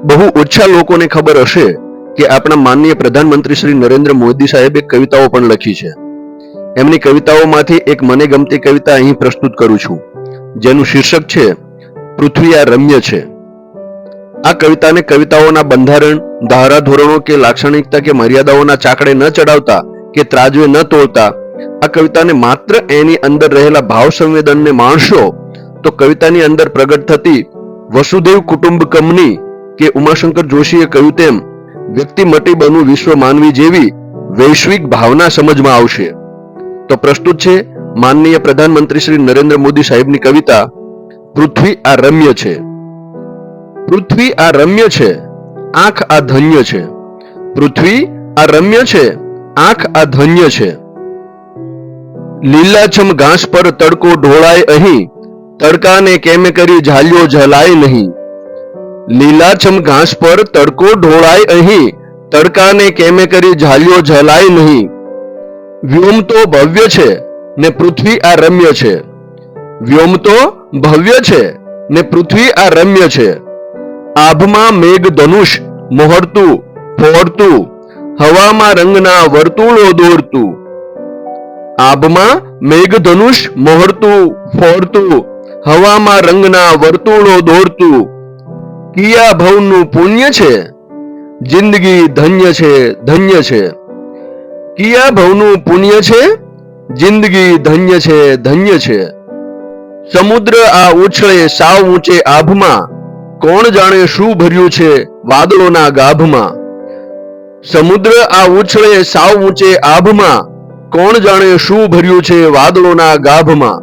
બહુ ઓછા લોકોને ખબર હશે કે આપણા માનનીય પ્રધાનમંત્રી શ્રી નરેન્દ્ર મોદી સાહેબે કવિતાઓ પણ લખી છે. એમની કવિતાઓમાંથી એક મને ગમતી કવિતા અહીં પ્રસ્તુત કરું છું, જેનું શીર્ષક છે, પૃથ્વી આ રમ્ય છે. આ કવિતાને કવિતાઓના બંધારણ ધારાધોરણો કે લાક્ષણિકતા કે મર્યાદાઓના ચાકડે ન ચડાવતા કે ત્રાજવે ન તોડતા, આ કવિતાને માત્ર એની અંદર રહેલા ભાવ સંવેદનને માણશો, તો કવિતાની અંદર પ્રગટ થતી વસુદેવ કુટુંબકમની કે ઉમાશંકર જોશીએ કહ્યું તેમ, વ્યક્તિ મટી બનવું વિશ્વ માનવી જેવી વૈશ્વિક ભાવના સમજમાં આવશે. તો પ્રસ્તુત છે, માનનીય પ્રધાનમંત્રી શ્રી નરેન્દ્ર મોદી સાહેબની કવિતા, પૃથ્વી આ રમ્ય છે. પૃથ્વી આ રમ્ય છે, આંખ આ ધન્ય છે. પૃથ્વી આ રમ્ય છે, આંખ આ ધન્ય છે. લીલાછમ ઘાસ પર તડકો ઢોળાય અહીં, તડકાને કેમે કરી ઝાલ્યો ઝલાય નહીં. લીલાછમ ઘાસ પર તડકો ઢોળાય અહીં. તડકાને કેમે કરી ઝાલ્યો ઝલાય નહીં. વ્યોમ તો ભવ્ય છે ને પૃથ્વી આ રમ્ય છે. વ્યોમ તો ભવ્ય છે ને પૃથ્વી આ રમ્ય છે. આભમાં મેઘ ધનુષ મોહરતું ફોરતું હવામાં રંગના વર્તુળો દોરતું. આભમાં મેઘ ધનુષ મોહરતું, ફોડતું, હવામાં રંગના વર્તુળો દોરતું. કિયા ભવનું પુણ્ય છે? જિંદગી ધન્ય છે ધન્ય છે. કિયા ભવનું પુણ્ય છે? જિંદગી ધન્ય છે ધન્ય છે. સમુદ્ર આ ઉછળે સાવ ઊંચે આભમાં. કોણ જાણે શું ભર્યું છે વાદળોના ગાભમાં? સમુદ્ર આ ઉછળે સાવ ઊંચે આભમાં. કોણ જાણે શું ભર્યું છે વાદળોના ગાભમાં?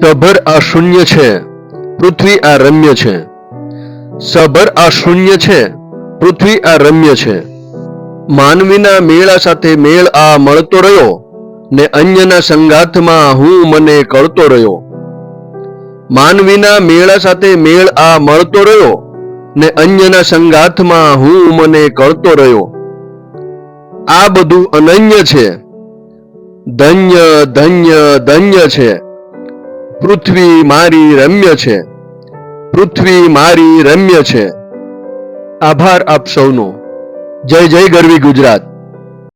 સભર આ શૂન્ય છે, પૃથ્વી આ રમ્ય છે. સભર આ શૂન્ય છે, પૃથ્વી આ રમ્ય છે. માનવીના મેળા સાથે મેળ આ મળતો રહ્યો ને અન્યના સંગાથમાં હું મને કળતો રહ્યો. માનવીના મેળા સાથે મેળ આ મળતો રહ્યો ને અન્યના સંગાથમાં હું મને કળતો રહ્યો. આ બધું અનન્ય છે. ધન્ય ધન્ય ધન્ય છે. પૃથ્વી મારી રમ્ય છે. પૃથ્વી મારી રમ્ય છે. આભાર આપ સૌનો. જય જય ગરવી ગુજરાત.